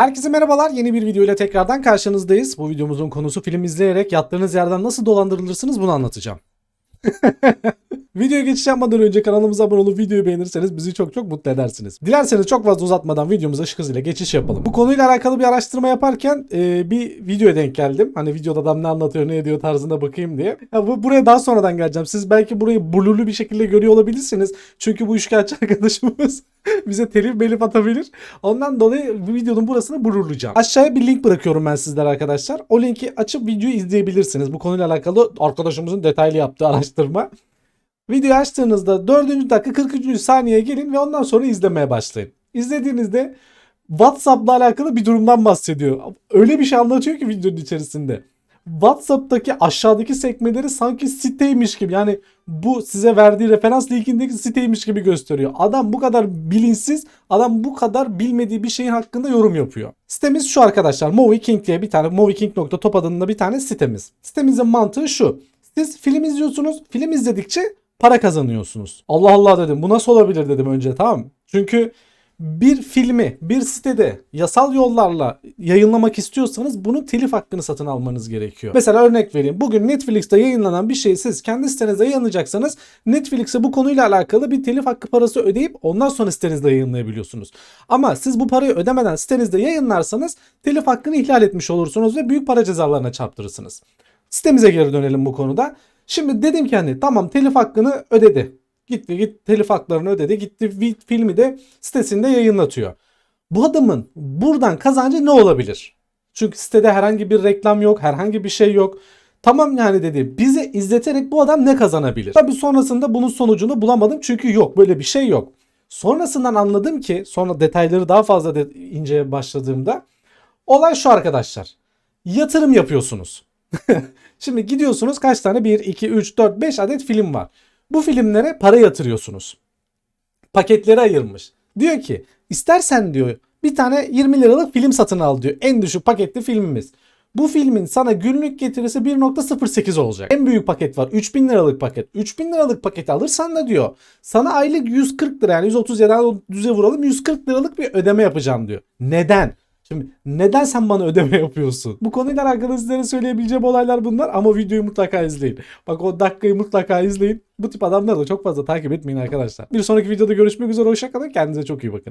Herkese merhabalar. Yeni bir video ile tekrardan karşınızdayız. Bu videomuzun konusu film izleyerek yattığınız yerden nasıl dolandırılırsınız bunu anlatacağım. Videoya geçiş yapmadan önce kanalımıza abone olup videoyu beğenirseniz bizi çok çok mutlu edersiniz. Dilerseniz çok fazla uzatmadan videomuza ışık hızıyla geçiş yapalım. Bu konuyla alakalı bir araştırma yaparken e, bir videoya denk geldim. Hani videoda adam ne anlatıyor ne ediyor tarzında bakayım diye. Ya bu, buraya daha sonradan geleceğim. Siz belki burayı blurlu bir şekilde görüyor olabilirsiniz. Çünkü bu üçkağıtçı arkadaşımız bize telif belif atabilir. Ondan dolayı videonun burasını blurlayacağım. Aşağıya bir link bırakıyorum ben sizlere arkadaşlar. O linki açıp videoyu izleyebilirsiniz. Bu konuyla alakalı arkadaşımızın detaylı yaptığı araştırma. Videoyu açtığınızda 4. dakika 43. saniyeye gelin ve ondan sonra izlemeye başlayın. İzlediğinizde WhatsApp'la alakalı bir durumdan bahsediyor. Öyle bir şey anlatıyor ki videonun içerisinde. WhatsApp'taki aşağıdaki sekmeleri sanki siteymiş gibi yani bu size verdiği referans linkindeki siteymiş gibi gösteriyor. Adam bu kadar bilinçsiz, adam bu kadar bilmediği bir şeyin hakkında yorum yapıyor. Sitemiz şu arkadaşlar. Movie King diye bir tane movieking.top adında bir tane sitemiz. Sitemizin mantığı şu. Siz film izliyorsunuz. Film izledikçe para kazanıyorsunuz. Allah Allah dedim. Bu nasıl olabilir dedim önce tamam mı? Çünkü bir filmi bir sitede yasal yollarla yayınlamak istiyorsanız bunun telif hakkını satın almanız gerekiyor. Mesela örnek vereyim. Bugün Netflix'te yayınlanan bir şeyi siz kendi sitenizde yayınlayacaksanız Netflix'e bu konuyla alakalı bir telif hakkı parası ödeyip ondan sonra sitenizde yayınlayabiliyorsunuz. Ama siz bu parayı ödemeden sitenizde yayınlarsanız telif hakkını ihlal etmiş olursunuz ve büyük para cezalarına çarptırırsınız. Sitemize geri dönelim bu konuda. Şimdi dedim ki hani tamam telif hakkını ödedi. Gitti git telif haklarını ödedi. Gitti filmi de sitesinde yayınlatıyor. Bu adamın buradan kazancı ne olabilir? Çünkü sitede herhangi bir reklam yok, herhangi bir şey yok. Tamam yani dedi bizi izleterek bu adam ne kazanabilir? Tabii sonrasında bunun sonucunu bulamadım çünkü yok böyle bir şey yok. Sonrasından anladım ki sonra detayları daha fazla de ince başladığımda olay şu arkadaşlar. Yatırım yapıyorsunuz. Şimdi gidiyorsunuz kaç tane 1, 2, 3, 4, 5 adet film var. Bu filmlere para yatırıyorsunuz. Paketleri ayırmış. Diyor ki istersen diyor bir tane 20 liralık film satın al diyor. En düşük paketli filmimiz. Bu filmin sana günlük getirisi 1.08 olacak. En büyük paket var 3000 liralık paket. 3000 liralık paketi alırsan da diyor sana aylık 140 lira yani 137'den düze vuralım 140 liralık bir ödeme yapacağım diyor. Neden? Şimdi neden sen bana ödeme yapıyorsun? Bu konuyla alakalı sizlere söyleyebileceğim olaylar bunlar ama videoyu mutlaka izleyin. Bak o dakikayı mutlaka izleyin. Bu tip adamları da çok fazla takip etmeyin arkadaşlar. Bir sonraki videoda görüşmek üzere. Hoşçakalın. Kendinize çok iyi bakın.